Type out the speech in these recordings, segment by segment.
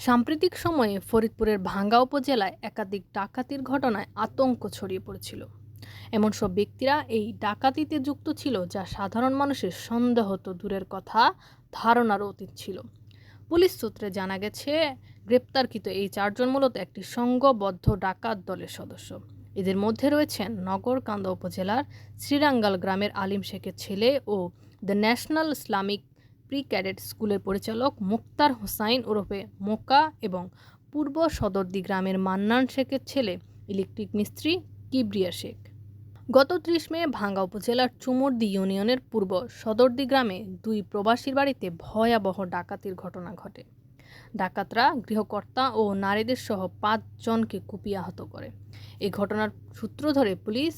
সাম্প্রতিক সময়ে ফরিদপুরের ভাঙ্গা উপজেলায় একাধিক ডাকাতির ঘটনায় আতঙ্ক ছড়িয়ে পড়েছিল। এমন সব ব্যক্তিরা এই ডাকাতিতে যুক্ত ছিল যা সাধারণ মানুষের সন্দেহ তো দূরের কথা, ধারণারও অতীত ছিল। পুলিশ সূত্রে জানা গেছে, গ্রেপ্তারকৃত এই চারজন মূলত একটি সংঘবদ্ধ ডাকাত দলের সদস্য। এদের মধ্যে রয়েছেন নগরকান্দা উপজেলার শ্রীরাঙ্গাল গ্রামের আলিম শেখের ছেলে ও the national Islamic pre cadet স্কুলের পরিচালক মুক্তার হোসাইন ওরফে মোকা এবং পূর্ব সদরদি গ্রামের মান্নান শেখের ছেলে ইলেকট্রিক মিস্ত্রি কিবরিয়া শেখ। গত ত্রিশ মে ভাঙ্গা উপজেলার চুমুরদি ইউনিয়নের পূর্ব সদরদি গ্রামে দুই প্রবাসীর বাড়িতে ভয়াবহ ডাকাতির ঘটনা ঘটে। ডাকাতরা গৃহকর্তা ও নারীদের সহ পাঁচজনকে কুপিয়ে আহত করে। এই ঘটনার সূত্র ধরে পুলিশ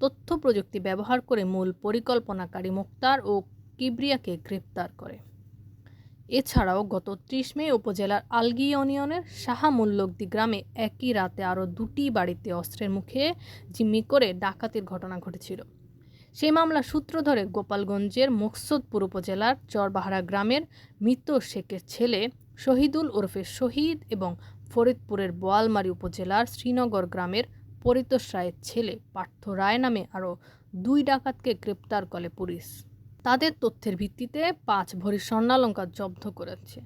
তথ্য প্রযুক্তি ব্যবহার করে মূল পরিকল্পনাকারী মুক্তার ও কিবরিয়াকে গ্রেপ্তার করে। এছাড়াও গত ত্রিশ মে উপজেলার আলগি ইউনিয়নের শাহামুল্লকদি গ্রামে একই রাতে আরও দুটি বাড়িতে অস্ত্রের মুখে জিম্মি করে ডাকাতির ঘটনা ঘটেছিল। সেই মামলা সূত্র ধরে গোপালগঞ্জের মুকসুদপুর উপজেলার চরবাহারা গ্রামের মৃত শেখের ছেলে শহীদুল ওরফে শহীদ এবং ফরিদপুরের বোয়ালমারী উপজেলার শ্রীনগর গ্রামের পরিতোষ রায়ের ছেলে পার্থ রায় নামে আরও দুই ডাকাতকে গ্রেপ্তার করে পুলিশ। তাদের তথ্যের ভিত্তিতে পাঁচ ভরি স্বর্ণালঙ্কার জব্দ করেছে।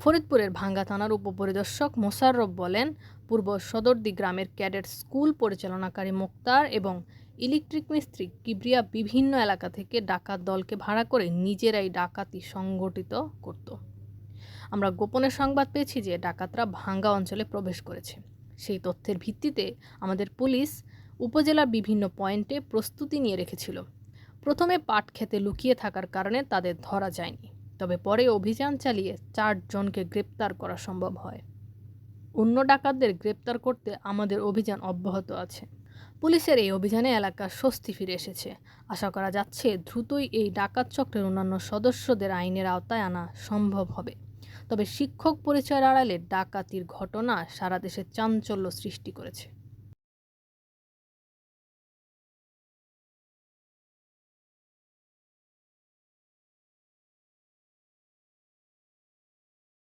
ফরিদপুরের ভাঙ্গা থানার উপপরিদর্শক মোশাররফ বলেন, পূর্ব সদরদি গ্রামের ক্যাডেট স্কুল পরিচালনাকারী মুক্তার এবং ইলেকট্রিক মিস্ত্রি কিবরিয়া বিভিন্ন এলাকা থেকে ডাকাত দলকে ভাড়া করে নিজেরাই ডাকাতি সংগঠিত করত। আমরা গোপনে সংবাদ পেয়েছি যে ডাকাতরা ভাঙ্গা অঞ্চলে প্রবেশ করেছে। সেই তথ্যের ভিত্তিতে আমাদের পুলিশ উপজেলার বিভিন্ন পয়েন্টে প্রস্তুতি নিয়ে রেখেছিল। প্রথমে পাট খেতে লুকিয়ে থাকার কারণে তাদের ধরা যায়নি, তবে পরে অভিযান চালিয়ে চারজনকে গ্রেপ্তার করা সম্ভব হয়। অন্য ডাকাতদের গ্রেপ্তার করতে আমাদের অভিযান অব্যাহত আছে। পুলিশের এই অভিযানে এলাকার স্বস্তি ফিরে এসেছে। আশা করা যাচ্ছে দ্রুতই এই ডাকাত চক্রের অন্যান্য সদস্যদের আইনের আওতায় আনা সম্ভব হবে। তবে শিক্ষক পরিচয়ের আড়ালে ডাকাতির ঘটনা সারা দেশে চাঞ্চল্য সৃষ্টি করেছে।